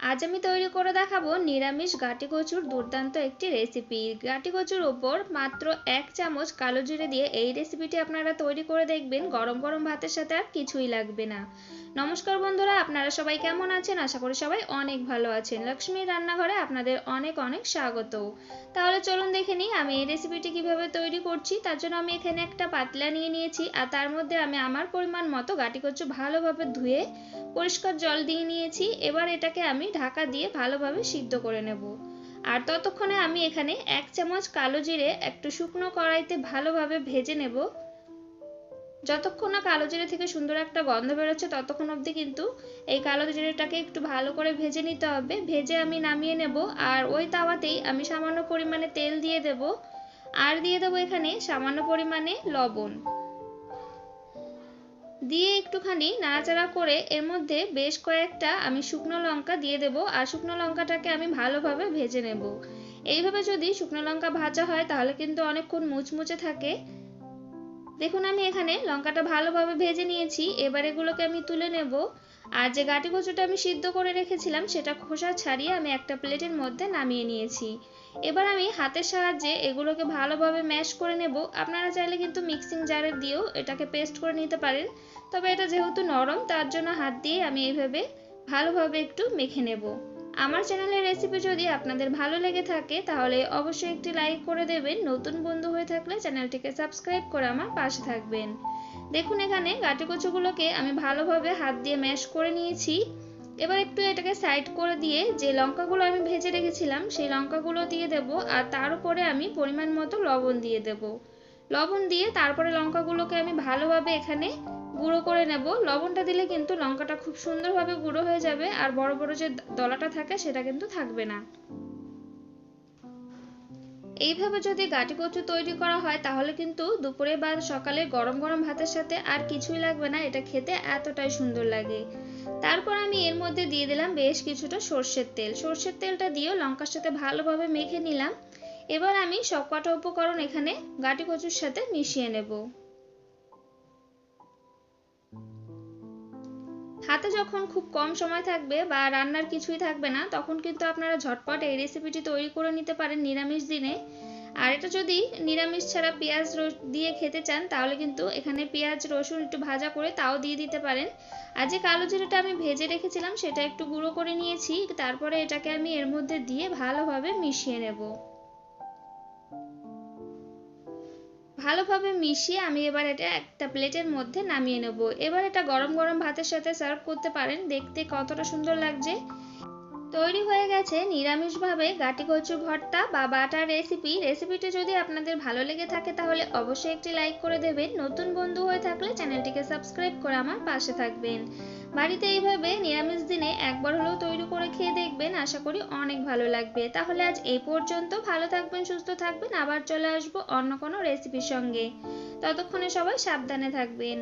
আজ আমি তৈরি করে দেখাবো নিরামিষ গাটি কচুর দুর্দান্ত একটি রেসিপি গাটি কচুর ওপর মাত্র এক চামচ কালো জিরে দিয়ে এই রেসিপিটি আপনারা তৈরি করে দেখবেন। গরম গরম ভাতের সাথে আর কিছুই লাগবে না। নমস্কার বন্ধুরা, আপনারা সবাই কেমন আছেন? আশা করি সবাই অনেক ভালো আছেন। লক্ষ্মীর রান্নাঘরে আপনাদের অনেক অনেক স্বাগত। তাহলে চলুন দেখে নিই আমি এই রেসিপিটি কীভাবে তৈরি করছি। তার জন্য আমি এখানে একটা পাতলা নিয়ে নিয়েছি আর তার মধ্যে আমি আমার পরিমাণ মতো গাটি কচু ভালোভাবে ধুয়ে পরিষ্কার জল দিয়ে নিয়েছি। এবার এটাকে আমি ঢাকা দিয়ে ভালোভাবে সিদ্ধ করে নেব। আর ততক্ষণে আমি এখানে এক চামচ কালো জিরে, একটু শুকনো কড়াইতে ভালোভাবে ভেজে নেব। যতক্ষণ না কালো জিরে থেকে সুন্দর একটা গন্ধ বেরোচ্ছে, ততক্ষণ অবধি কিন্তু এই কালো জিরেটাকে একটু ভালো করে ভেজে নিতে হবে। ভেজে আমি নামিয়ে নেব, আর ওই তাওয়াতেই আমি সামান্য পরিমাণে তেল দিয়ে দেব। আর দিয়ে দেবো এখানে সামান্য পরিমাণে লবণ। দিয়ে একটুখানি নাড়াচাড়া করে এর মধ্যে বেশ কয়েকটা আমি শুকনো লঙ্কা দিয়ে দেব আর শুকনো লঙ্কাটাকে আমি ভালোভাবে ভেজে নেব। এইভাবে যদি শুকনো লঙ্কা ভাজা হয় তাহলে কিন্তু অনেকক্ষণ মুচমুচে থাকে। দেখুন, আমি এখানে লঙ্কাটা ভালোভাবে ভেজে নিয়েছি। এবার এগুলোকে আমি তুলে নেব। আর যে গাটি কচুটা আমি সিদ্ধ করে রেখেছিলাম, সেটা খোসা ছাড়িয়ে আমি একটা প্লেটের মধ্যে নামিয়ে নিয়েছি। এবার আমি হাতের সাহায্যে এগুলোকে ভালোভাবে ম্যাশ করে নেব। আপনারা চাইলে কিন্তু মিক্সিং জারে দিয়েও এটাকে পেস্ট করে নিতে পারেন। তবে এটা যেহেতু নরম, তার জন্য হাত দিয়ে আমি এইভাবে ভালোভাবে একটু মেখে নেব। আমার চ্যানেলের রেসিপি যদি আপনাদের ভালো লেগে থাকে, তাহলে অবশ্যই একটি লাইক করে দেবেন। নতুন বন্ধু হয়ে থাকলে চ্যানেলটিকে সাবস্ক্রাইব করে আমার পাশে থাকবেন। দেখুন এখানে গাটি কচুগুলোকে আমি ভালোভাবে হাত দিয়ে ম্যাশ করে নিয়েছি। এবার একটু এটাকে সাইড করে দিয়ে যে লঙ্কাগুলো আমি ভেজে রেখেছিলাম, সেই লঙ্কাগুলো দিয়ে দেব আর তার উপরে আমি পরিমাণ মতো লবণ দিয়ে দেব। লবণ দিয়ে তারপরে লঙ্কাগুলোকে আমি ভালোভাবে এখানে গুঁড়ো করে নেব। লবণটা দিলে কিন্তু লঙ্কাটা খুব সুন্দরভাবে গুঁড়ো হয়ে যাবে আর বড় বড় যে দলাটা থাকে সেটা কিন্তু থাকবে না। এইভাবে যদি গাটি কচু তৈরি করা হয় তাহলে কিন্তু দুপুরে বা সকালে গরম গরম ভাতের সাথে আর কিছুই লাগবে না, এটা খেতে এতটাই সুন্দর লাগে। তারপর আমি এর মধ্যে দিয়ে দিলাম বেশ কিছুটা সর্ষের তেল। সর্ষের তেলটা দিয়েও লঙ্কার সাথে ভালোভাবে মেখে নিলাম। এবার আমি সবকটা উপকরণ এখানে গাটি কচুর সাথে মিশিয়ে নেব। হাতে যখন খুব কম সময় থাকবে বা রান্নার কিছুই থাকবে না, তখন কিন্তু আপনারা ঝটপট এই রেসিপিটি তৈরি করে নিতে পারেন নিরামিষ দিনে। আর এটা যদি নিরামিষ ছাড়া পেঁয়াজ দিয়ে খেতে চান, তাহলে কিন্তু এখানে পেঁয়াজ, রসুন একটু ভাজা করে তাও দিয়ে দিতে পারেন। আর যে কালো জিরাটা আমি ভেজে রেখেছিলাম, সেটা একটু গুঁড়ো করে নিয়েছি। তারপরে এটাকে আমি এর মধ্যে দিয়ে ভালোভাবে মিশিয়ে নেব। ভালোভাবে মিশিয়ে আমি এবার এটা একটা প্লেটের মধ্যে নামিয়ে নেব। এবার এটা গরম গরম ভাতের সাথে সার্ভ করতে পারেন। দেখতে কতটা সুন্দর লাগছে। তৈরি হয়ে গেছে নিরামিষভাবে গাটি কচু ভর্তা বা বাটার রেসিপি রেসিপিটি যদি আপনাদের ভালো লেগে থাকে তাহলে অবশ্যই একটি লাইক করে দেবেন। নতুন বন্ধু হয়ে থাকলে চ্যানেলটিকে সাবস্ক্রাইব করে আমার পাশে থাকবেন। বাড়িতে এইভাবে নিরামিষ দিনে একবার হলেও দেখবেন আশা করি অনেক ভালো লাগবে। তাহলে আজ এই পর্যন্ত। ভালো থাকবেন, সুস্থ থাকবেন। আবার চলে আসব অন্য কোনো রেসিপির সঙ্গে। ততক্ষণে সবাই সাবধানে থাকবেন।